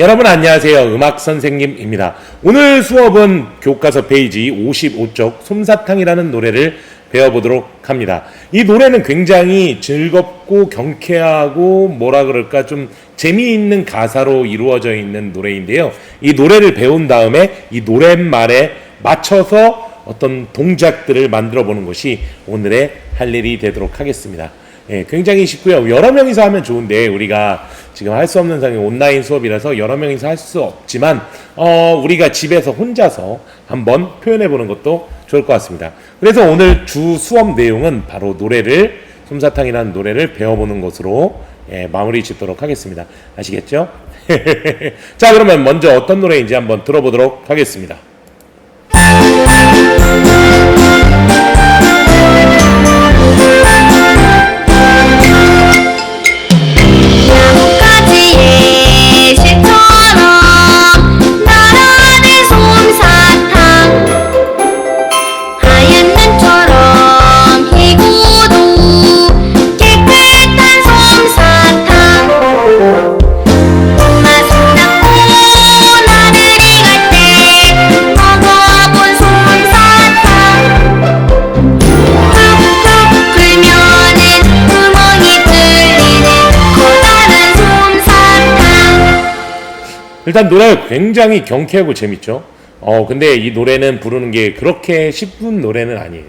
여러분 안녕하세요. 음악 선생님입니다. 오늘 수업은 교과서 페이지 55쪽 솜사탕이라는 노래를 배워보도록 합니다. 이 노래는 굉장히 즐겁고 경쾌하고 뭐라 그럴까 좀 재미있는 가사로 이루어져 있는 노래인데요. 이 노래를 배운 다음에 이 노랫말에 맞춰서 어떤 동작들을 만들어 보는 것이 오늘의 할 일이 되도록 하겠습니다. 예, 굉장히 쉽고요. 여러 명이서 하면 좋은데 우리가 지금 할 수 없는 상황이 온라인 수업이라서 여러 명이서 할 수 없지만 어, 우리가 집에서 혼자서 한번 표현해 보는 것도 좋을 것 같습니다. 그래서 오늘 주 수업 내용은 바로 노래를 솜사탕이라는 노래를 배워보는 것으로 예, 마무리 짓도록 하겠습니다. 아시겠죠? 자 그러면 먼저 어떤 노래인지 한번 들어보도록 하겠습니다. 일단 노래가 굉장히 경쾌하고 재밌죠. 어, 근데 이 노래는 부르는 게 그렇게 쉽은 노래는 아니에요.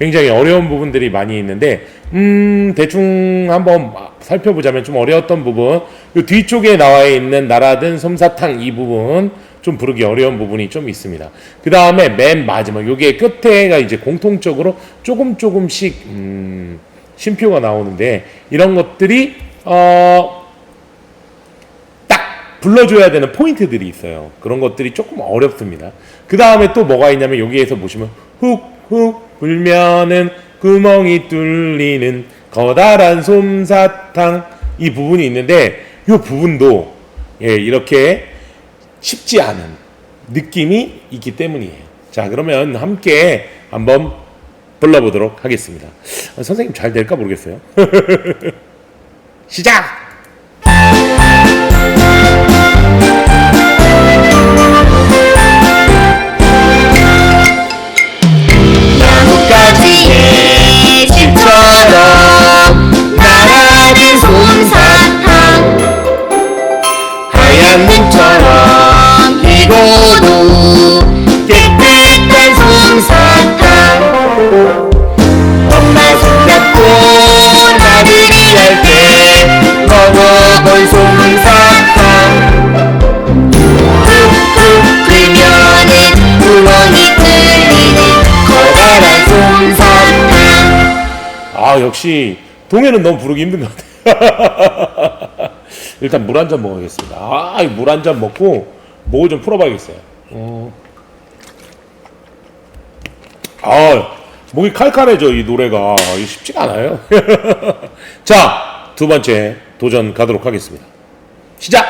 굉장히 어려운 부분들이 많이 있는데, 음, 대충 한번 살펴보자면 좀 어려웠던 부분, 이 뒤쪽에 나와 있는 나라든 솜사탕 이 부분, 좀 부르기 어려운 부분이 좀 있습니다. 그 다음에 맨 마지막, 요게 끝에가 이제 공통적으로 조금 조금씩, 음, 쉼표가 나오는데, 이런 것들이, 어, 딱 불러줘야 되는 포인트들이 있어요. 그런 것들이 조금 어렵습니다. 그 다음에 또 뭐가 있냐면 여기에서 보시면 훅훅 불면은 구멍이 뚫리는 커다란 솜사탕 이 부분이 있는데 이 부분도 예, 이렇게 쉽지 않은 느낌이 있기 때문이에요. 자 그러면 함께 한번 불러보도록 하겠습니다. 아, 선생님 잘 될까 모르겠어요. 시작! 역시 동해는 너무 부르기 힘든 것 같아요. 일단 물 한 잔 먹어야겠습니다. 아 물 한 잔 먹고 목을 좀 풀어봐야겠어요. 어. 아 목이 칼칼해져 이 노래가 이게 쉽지가 않아요. 자 두 번째 도전 가도록 하겠습니다. 시작.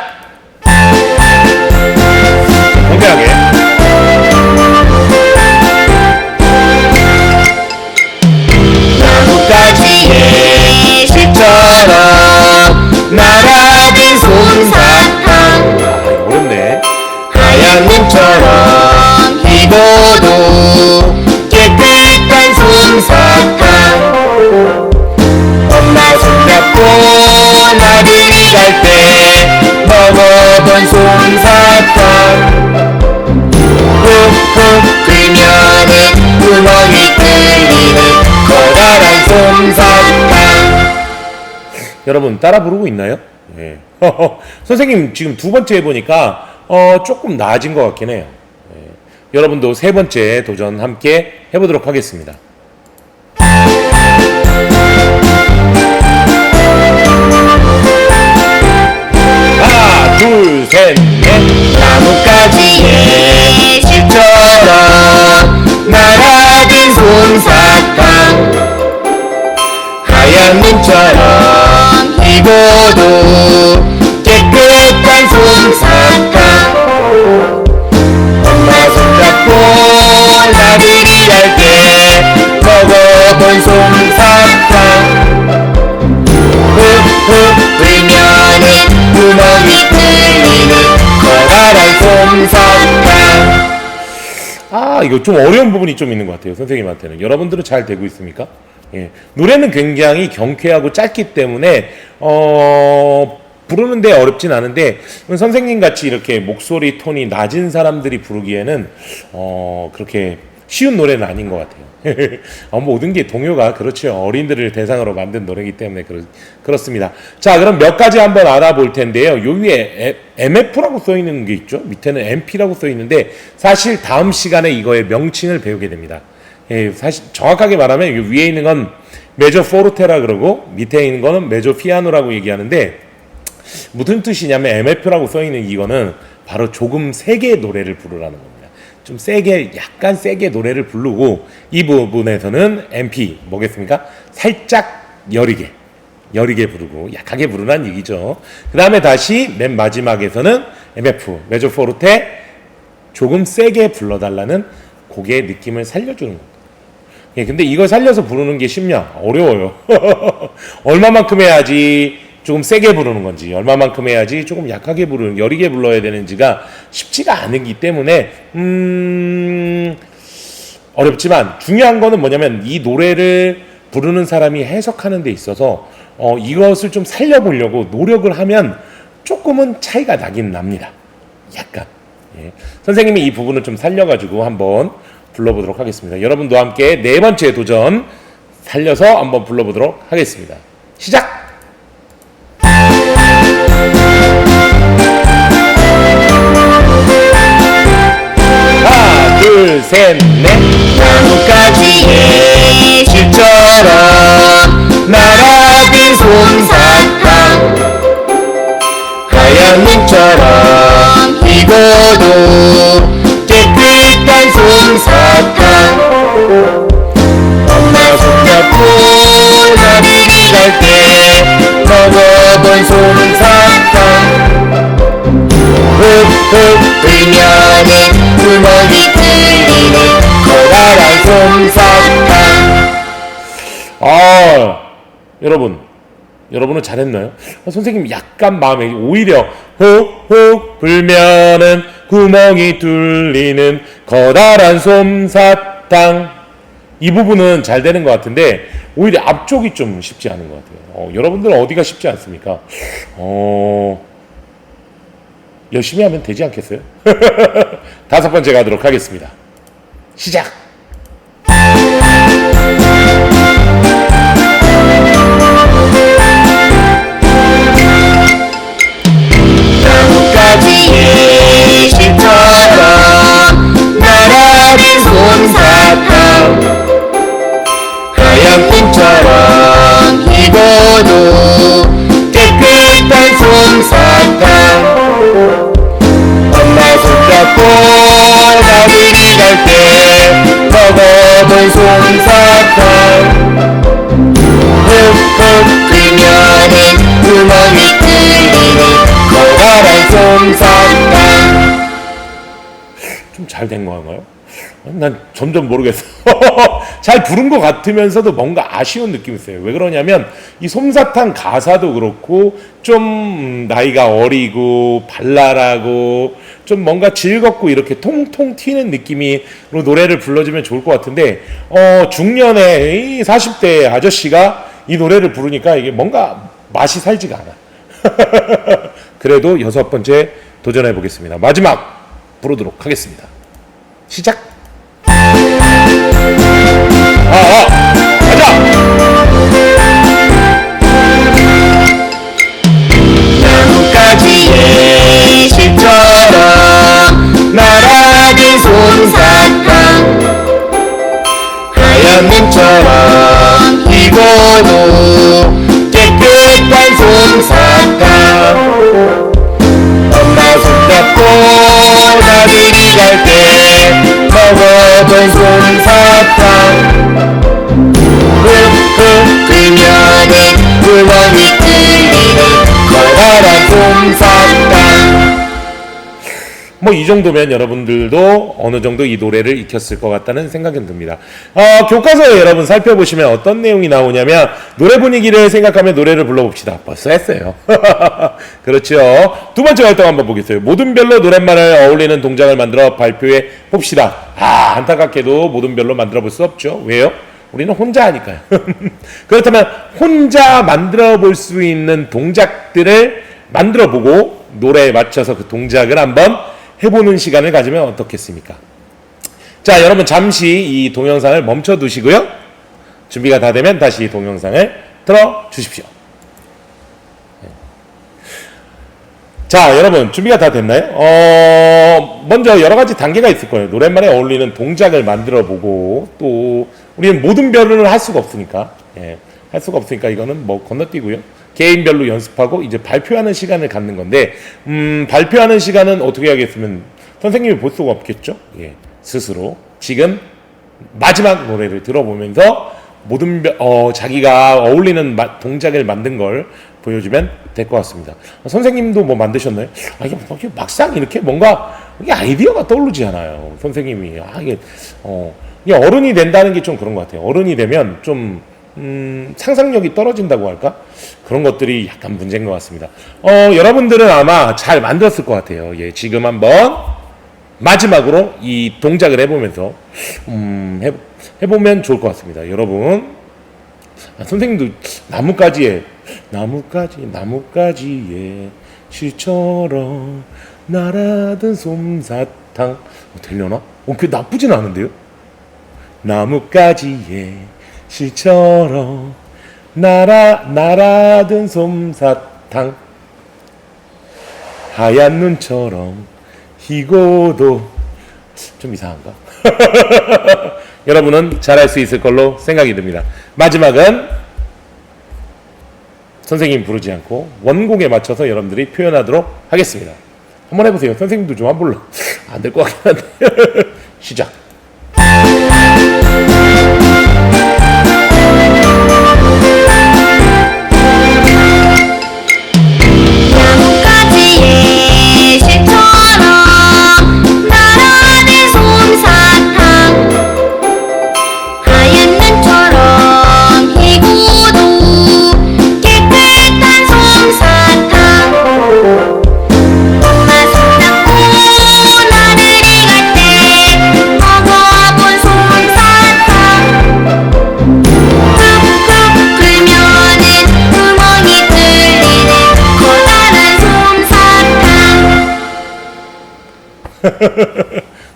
갈 때 먹어본 솜사탕 훅훅 불면은 구멍이 뚫리는 커다란 솜사탕 여러분 따라 부르고 있나요? 예. 선생님 지금 두 번째 해보니까 어, 조금 나아진 것 같긴 해요. 예. 여러분도 세 번째 도전 함께 해보도록 하겠습니다. 모두 깨끗한 솜사탕 엄마 손잡고 나들이 할때 먹어본 솜사탕 흙흙 불면은 구멍이 뚫리는 커다란 솜사탕 아 이거 좀 어려운 부분이 좀 있는 것 같아요 선생님한테는. 여러분들은 잘 되고 있습니까? 예. 노래는 굉장히 경쾌하고 짧기 때문에, 어, 부르는데 어렵진 않은데, 선생님 같이 이렇게 목소리 톤이 낮은 사람들이 부르기에는, 어, 그렇게 쉬운 노래는 아닌 것 같아요. 어, 모든 게 동요가 그렇죠. 어린들을 대상으로 만든 노래이기 때문에 그렇, 그렇습니다. 자, 그럼 몇 가지 한번 알아볼 텐데요. 요 위에 MF라고 써 있는 게 있죠. 밑에는 MP라고 써 있는데 사실 다음 시간에 이거의 명칭을 배우게 됩니다. 예, 사실 정확하게 말하면 요 위에 있는 건 메저 포르테라 그러고 밑에 있는 거는 메저 피아노라고 얘기하는데 무슨 뜻이냐면 MF라고 써 있는 이거는 바로 조금 세게 노래를 부르라는 겁니다. 좀 세게 약간 세게 노래를 부르고 이 부분에서는 MP 뭐겠습니까? 살짝 여리게 여리게 부르고 약하게 부르라는 얘기죠. 그 다음에 다시 맨 마지막에서는 MF 메조 포르테 조금 세게 불러달라는 곡의 느낌을 살려주는 겁니다. 예, 근데 이걸 살려서 부르는 게 쉽냐? 어려워요. 얼마만큼 해야지 조금 세게 부르는 건지, 얼마만큼 해야지 조금 약하게 부르는, 여리게 불러야 되는지가 쉽지가 않기 때문에, 음, 어렵지만 중요한 거는 뭐냐면 이 노래를 부르는 사람이 해석하는 데 있어서 어, 이것을 좀 살려보려고 노력을 하면 조금은 차이가 나긴 납니다. 약간. 예. 선생님이 이 부분을 좀 살려가지고 한번 불러보도록 하겠습니다. 여러분도 함께 네 번째 도전 살려서 한번 불러보도록 하겠습니다. 시작! 하나, 둘, 셋, 넷. 나뭇가지의 실처럼 날아든 솜사탕 하얀 눈처럼 희고도 깨끗한 솜사탕. 엄마 손잡고 나들이 갈때 먹어본 솜사탕. 훅훅 불면은 구멍이 뚫리는 커다란 솜사탕. 아, 여러분, 여러분은 잘했나요? 아, 선생님 약간 마음에 오히려 훅훅 불면은 구멍이 뚫리는 커다란 솜사탕 이 부분은 잘 되는 것 같은데 오히려 앞쪽이 좀 쉽지 않은 것 같아요. 어, 여러분들은 어디가 쉽지 않습니까? 어, 열심히 하면 되지 않겠어요? 다섯 번째 가도록 하겠습니다. 시작. 먹어본 솜사탕 훅훅 불면은 구멍이 뚫리는 커다란 솜사탕 좀 잘 된 건가요? 난 점점 모르겠어. 잘 부른 것 같으면서도 뭔가 아쉬운 느낌이 있어요. 왜 그러냐면 이 솜사탕 가사도 그렇고 좀 음, 나이가 어리고 발랄하고 좀 뭔가 즐겁고 이렇게 통통 튀는 느낌으로 노래를 불러주면 좋을 것 같은데 어 중년의 이 40대 아저씨가 이 노래를 부르니까 이게 뭔가 맛이 살지가 않아. 그래도 여섯 번째 도전해 보겠습니다. 마지막 부르도록 하겠습니다. 시작. 먹어본 솜사탕 훅훅 불면은 구멍이 뚫리는 커다란 솜사탕 뭐 이 정도면 여러분들도 어느 정도 이 노래를 익혔을 것 같다는 생각이 듭니다. 어, 교과서에 여러분 살펴보시면 어떤 내용이 나오냐면 노래 분위기를 생각하며 노래를 불러봅시다. 벌써 했어요. 그렇죠. 두 번째 활동 한번 보겠어요. 모든 별로 노랫말을 어울리는 동작을 만들어 발표해 봅시다. 아, 안타깝게도 모든 별로 만들어 볼 수 없죠. 왜요? 우리는 혼자 하니까요. 그렇다면 혼자 만들어 볼 수 있는 동작들을 만들어 보고 노래에 맞춰서 그 동작을 한번 해보는 시간을 가지면 어떻겠습니까? 자, 여러분 잠시 이 동영상을 멈춰 두시고요. 준비가 다 되면 다시 이 동영상을 틀어 주십시오. 네. 자, 여러분 준비가 다 됐나요? 어, 먼저 여러 가지 단계가 있을 거예요. 노랫말에 어울리는 동작을 만들어 보고 또 우리는 모든 별을 할 수가 없으니까 예, 할 수가 없으니까 이거는 뭐 건너뛰고요. 개인별로 연습하고 이제 발표하는 시간을 갖는 건데 음, 발표하는 시간은 어떻게 하겠으면 선생님이 볼 수가 없겠죠. 예, 스스로 지금 마지막 노래를 들어보면서 모든 별- 어, 자기가 어울리는 마- 동작을 만든 걸 보여주면 될 것 같습니다. 어, 선생님도 뭐 만드셨나요? 아, 이게, 뭐 막상 이렇게 뭔가 이게 아이디어가 떠오르지 않아요. 선생님이 아 이게 어 이게 어른이 된다는 게 좀 그런 것 같아요. 어른이 되면 좀 음, 상상력이 떨어진다고 할까? 그런 것들이 약간 문제인 것 같습니다. 어, 여러분들은 아마 잘 만들었을 것 같아요. 예, 지금 한번 마지막으로 이 동작을 해보면서 음, 해, 해보면 좋을 것 같습니다. 여러분 아, 선생님도 나뭇가지에 나뭇가지 나뭇가지에 실처럼 날아든 솜사탕 어, 되려나? 어, 그 나쁘진 않은데요? 나뭇가지에 실처럼 날아 날아든 솜사탕 하얀 눈처럼 희고도 좀 이상한가? 여러분은 잘할 수 있을 걸로 생각이 듭니다. 마지막은 선생님 부르지 않고 원곡에 맞춰서 여러분들이 표현하도록 하겠습니다. 한번 해보세요. 선생님도 좀 한번 불러. 안 될 것 같긴 한데. 시작.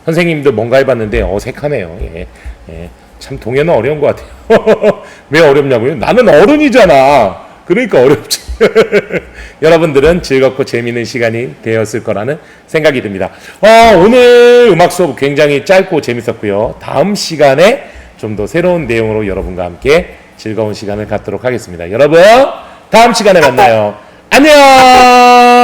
선생님도 뭔가 해봤는데 어색하네요. 예. 예. 참 동요는 어려운 것 같아요. 왜 어렵냐고요? 나는 어른이잖아. 그러니까 어렵지. 여러분들은 즐겁고 재미있는 시간이 되었을 거라는 생각이 듭니다. 어, 오늘 음악 수업 굉장히 짧고 재밌었고요. 다음 시간에 좀 더 새로운 내용으로 여러분과 함께 즐거운 시간을 갖도록 하겠습니다. 여러분, 다음 시간에 만나요. 안녕!